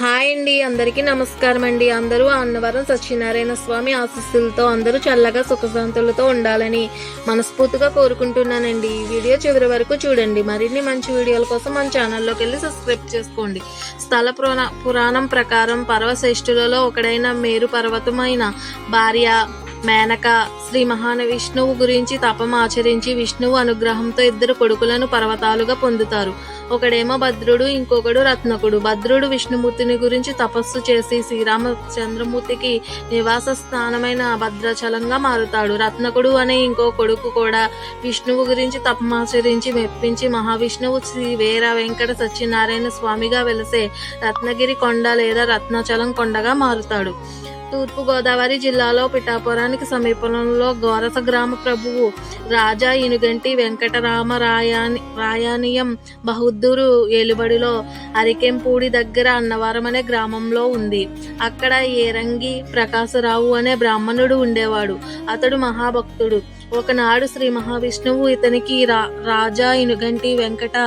Hi అండి అందరికీ నమస్కారం అండి. అందరూ అన్నవరం సత్యనారాయణ స్వామి ఆశీస్సులతో అందరూ చల్లగా సుఖశాంతులతో ఉండాలని మనస్ఫూర్తిగా కోరుకుంటున్నానండి. ఈ వీడియో చివరి వరకు చూడండి. మరిన్ని మంచి వీడియోల కోసం మన ఛానల్లోకి వెళ్ళి సబ్స్క్రైబ్ చేసుకోండి. స్థల పురాణ పురాణం ప్రకారం పర్వశ్రేష్ఠులలో ఒకడైన మేరు పర్వతమైన భార్య మేనక శ్రీ మహాన విష్ణువు గురించి తపం ఆచరించి విష్ణువు అనుగ్రహంతో ఇద్దరు కొడుకులను పర్వతాలుగా పొందుతారు. ఒకడేమో భద్రుడు ఇంకొకడు రత్నకుడు. భద్రుడు విష్ణుమూర్తిని గురించి తపస్సు చేసి శ్రీరామచంద్రమూర్తికి నివాస స్థానమైన భద్రాచలంగా మారుతాడు. రత్నకుడు అనే ఇంకో కొడుకు కూడా విష్ణువు గురించి తపమాచరించి మెప్పించి మహావిష్ణువు శ్రీ వీర వెంకట సత్యనారాయణ స్వామిగా వెలసే రత్నగిరి కొండ లేదా రత్నాచలం కొండగా మారుతాడు. తూర్పుగోదావరి జిల్లాలో పిఠాపురానికి సమీపంలో గోరస గ్రామ ప్రభువు రాజా ఇనుగంటి వెంకటరామ రాయాని రాయానియం బహుద్దూరు ఏలుబడిలో అరికెంపూడి దగ్గర అన్నవరం అనే గ్రామంలో ఉంది. అక్కడ ఏరంగి ప్రకాశరావు అనే బ్రాహ్మణుడు ఉండేవాడు. అతడు మహాభక్తుడు. ఒకనాడు శ్రీ మహావిష్ణువు ఇతనికి రా రాజా ఇనుగంటి వెంకట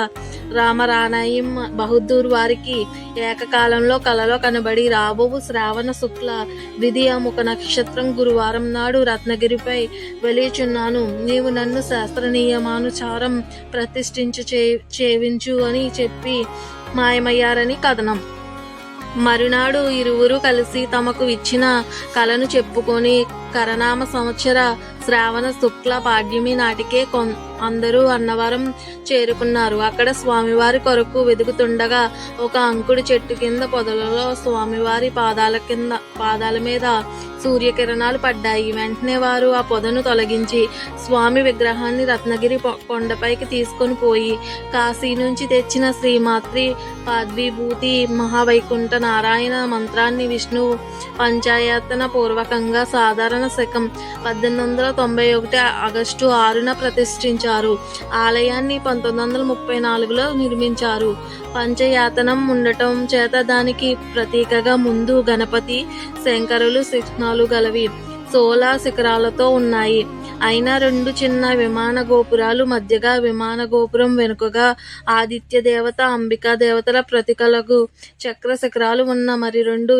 రామరాణయం బహుద్దూర్ వారికి ఏకకాలంలో కలలో కనబడి రాబోవు శ్రావణ శుక్ల విధియాముఖ నక్షత్రం గురువారం నాడు రత్నగిరిపై వెలిచున్నాను. నీవు నన్ను శాస్త్ర నియమానుసారం ప్రతిష్ఠించు చే చేవించు అని చెప్పి మాయమయ్యారని కథనం. మరునాడు ఇరువురు కలిసి తమకు ఇచ్చిన కలను చెప్పుకొని కరనామ సంవత్సర శ్రావణ శుక్ల పాడ్యమి నాటికే కొన్ అందరూ అన్నవరం చేరుకున్నారు. అక్కడ స్వామివారి కొరకు వెతుకుతుండగా ఒక అంకుడు చెట్టు కింద పొదలలో స్వామివారి పాదాల కింద పాదాల మీద సూర్యకిరణాలు పడ్డాయి. వెంటనే వారు ఆ పొదను తొలగించి స్వామి విగ్రహాన్ని రత్నగిరి కొండపైకి తీసుకొని పోయి కాశీ నుంచి తెచ్చిన శ్రీమాత్రి పాద్విభూతి మహావైకుంఠ నారాయణ మంత్రాన్ని విష్ణు పంచాయతన పూర్వకంగా సాధారణ శకం పద్దెనిమిది వందల తొంభై ఒకటి ఆగస్టు ఆరున ప్రతిష్ఠించారు. ఆలయాన్ని పంతొమ్మిది వందల ముప్పై నాలుగులో నిర్మించారు. పంచయాతనం ఉండటం చేత దానికి ప్రతీకగా ముందు గణపతి శంకరులు శిఖనాలు గలవి. సోలా శిఖరాలతో ఉన్నాయి. అయినా రెండు చిన్న విమాన గోపురాలు మధ్యగా విమాన గోపురం వెనుకగా ఆదిత్య దేవత అంబికా దేవతల ప్రతికలకు చక్ర శిఖరాలు ఉన్న మరి రెండు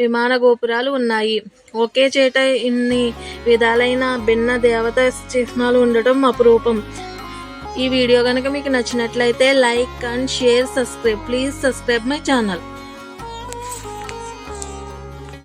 విమాన గోపురాలు ఉన్నాయి. ఒకే చేట ఇన్ని విధాలైన భిన్న దేవత చిహ్నాలు ఉండటం అపురూపం. ఈ వీడియో కనుక మీకు నచ్చినట్లయితే like and share subscribe. Please subscribe my channel.